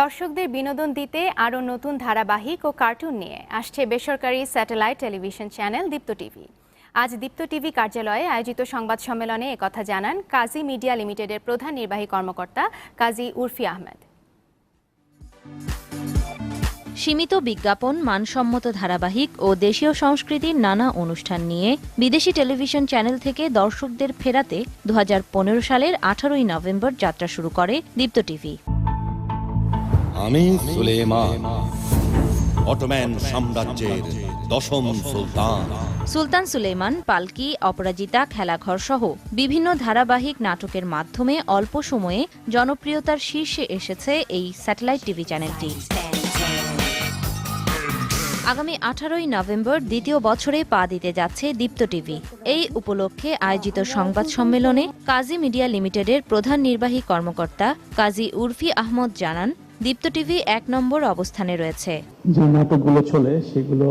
দর্শকদের বিনোদন দিতে আরও নতুন ধারাবাহিক ও কার্টুন নিয়ে আসছে বেসরকারি satellite television channel Deepto TV. আজ দীপ্ত টিভি কার্যালয়ে আয়োজিত সংবাদ সম্মেলনে একথা জানান কাজী মিডিয়া লিমিটেডের প্রধান নির্বাহী কর্মকর্তা কাজী উর্ফি আহমেদ। সীমিত বিজ্ঞাপন, মানসম্মত ধারাবাহিক ও দেশীয় সংস্কৃতির নানা অনুষ্ঠান নিয়ে বিদেশি টেলিভিশন চ্যানেল থেকে দর্শকদের ফেরাতে দু হাজার পনেরো সালের আঠারোই নভেম্বর যাত্রা শুরু করে দীপ্ত টিভি। আমি সুলেমান, অটোম্যান সাম্রাজ্যের দশম সুলতান। সুলতান সুলেমান, পালকি, অপরাজিতা, খেলাঘর সহ বিভিন্ন ধারাবাহিক নাটকের মাধ্যমে অল্প সময়ে জনপ্রিয়তার শীর্ষে এসেছে এই স্যাটেলাইট টিভি চ্যানেলটি। আগামী আঠারোই নভেম্বর দ্বিতীয় বছরে পা দিতে যাচ্ছে দীপ্ত টিভি। এই উপলক্ষে আয়োজিত সংবাদ সম্মেলনে কাজী মিডিয়া লিমিটেডের প্রধান নির্বাহী কর্মকর্তা কাজী উর্ফি আহমদ জানান দীপ্ত টিভি এক নম্বর অবস্থানে রয়েছে। যে নাটকগুলো চলে, সেগুলো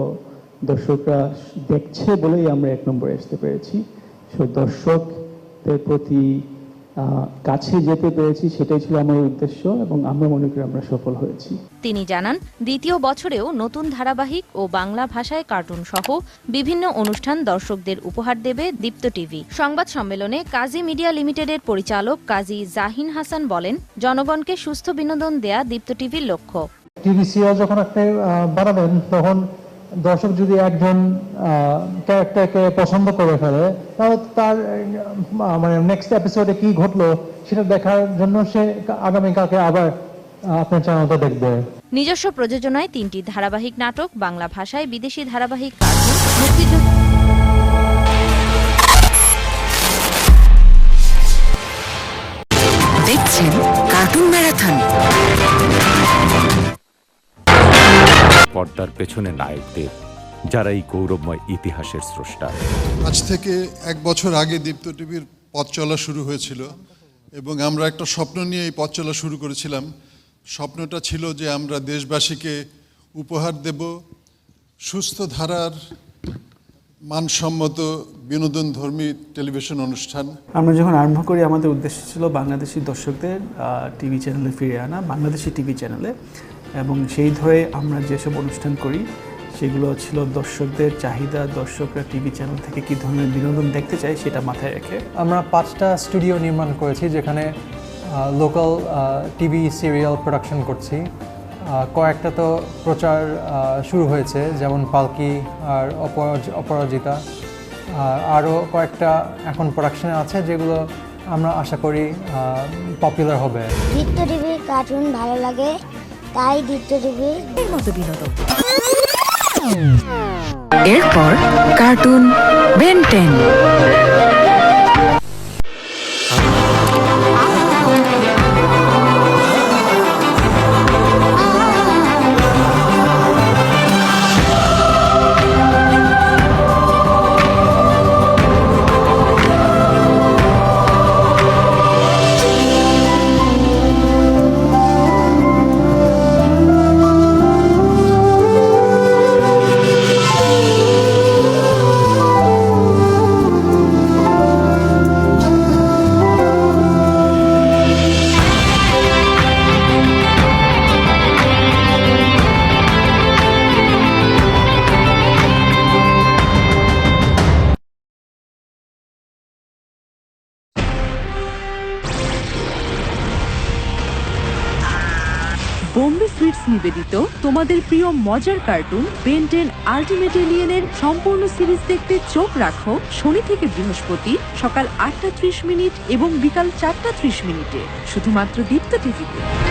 দর্শকরা দেখছে বলেই আমরা এক নম্বরে আসতে পেরেছি। সো দর্শকদের প্রতি কাছে যেতে পেরেছি সেটাই ছিল আমার উদ্দেশ্য এবং আমরা মনে করি আমরা সফল হয়েছি। তিনি জানান দ্বিতীয় বছরেও নতুন ধারাবাহিক ও বাংলা ভাষায় কার্টুন সহ বিভিন্ন অনুষ্ঠান দর্শকদের উপহার দেবে দীপ্ত টিভি। সংবাদ সম্মেলনে কাজী মিডিয়া লিমিটেডের পরিচালক কাজী জাহিন হাসান বলেন জনগণকে সুস্থ বিনোদন দেয়া দীপ্ত টিভির লক্ষ্য। টিভি সিরিয়াল যখন আপনি আহ, বানাবেন তখন দর্শক যদি একজন ক্যারেক্টারকে পছন্দ করে ফেলে, তাহলে তার মানে নেক্সট এপিসোডে কি ঘটলো সেটা দেখার জন্য সে আগামীকালকে আবার আপনার চ্যানেলটা দেখবে। নিজস্ব প্রযোজনায় তিনটি ধারাবাহিক নাটক, বাংলা ভাষায় বিদেশি ধারাবাহিক কার্টুন, মুক্তিযুদ্ধ পর্দার পেছনে নায়কদের যারা এই গৌরবময় ইতিহাসের স্রষ্টা। আজ থেকে এক বছর আগে দীপ্ত টিভির পথ চলা শুরু হয়েছিল এবং আমরা একটা স্বপ্ন নিয়ে এই পথ চলা শুরু করেছিলাম। স্বপ্নটা ছিল যে আমরা দেশবাসীকে উপহার দেব সুস্থ ধারার মানসম্মত বিনোদনধর্মী টেলিভিশন অনুষ্ঠান। আমরা যখন আরম্ভ করি আমাদের উদ্দেশ্য ছিল বাংলাদেশি দর্শকদের টিভি চ্যানেলে ফিরে আনা বাংলাদেশি টিভি চ্যানেলে। এবং সেই ধরে আমরা যেসব অনুষ্ঠান করি সেগুলো ছিল দর্শকদের চাহিদা দর্শকরা টিভি চ্যানেল থেকে কী ধরনের বিনোদন দেখতে চায় সেটা মাথায় রেখে আমরা পাঁচটা স্টুডিও নির্মাণ করেছি যেখানে লোকাল টিভি সিরিয়াল প্রোডাকশন করছি। কয়েকটা তো প্রচার শুরু হয়েছে যেমন পালকি আর অপরাজ- অপরাজিতা। আরও কয়েকটা এখন প্রোডাকশনে আছে যেগুলো আমরা আশা করি পপুলার হবে। দীপ্ত টিভি কার্টুন ভালো লাগে। তাই দীপ্ত এর মতো বিনোদন। এরপর কার্টুন বেনটেন বোম্বে সুইটস নিবেদিত তোমাদের প্রিয় মজার কার্টুন বেন্টেন আল্টিমেট এলিয়েনের সম্পূর্ণ সিরিজ দেখতে চোখ রাখো শনি থেকে বৃহস্পতি সকাল আটটা ত্রিশ মিনিট এবং বিকাল চারটা ত্রিশ মিনিটে। শুধুমাত্র দীপ্ত টিভিতে।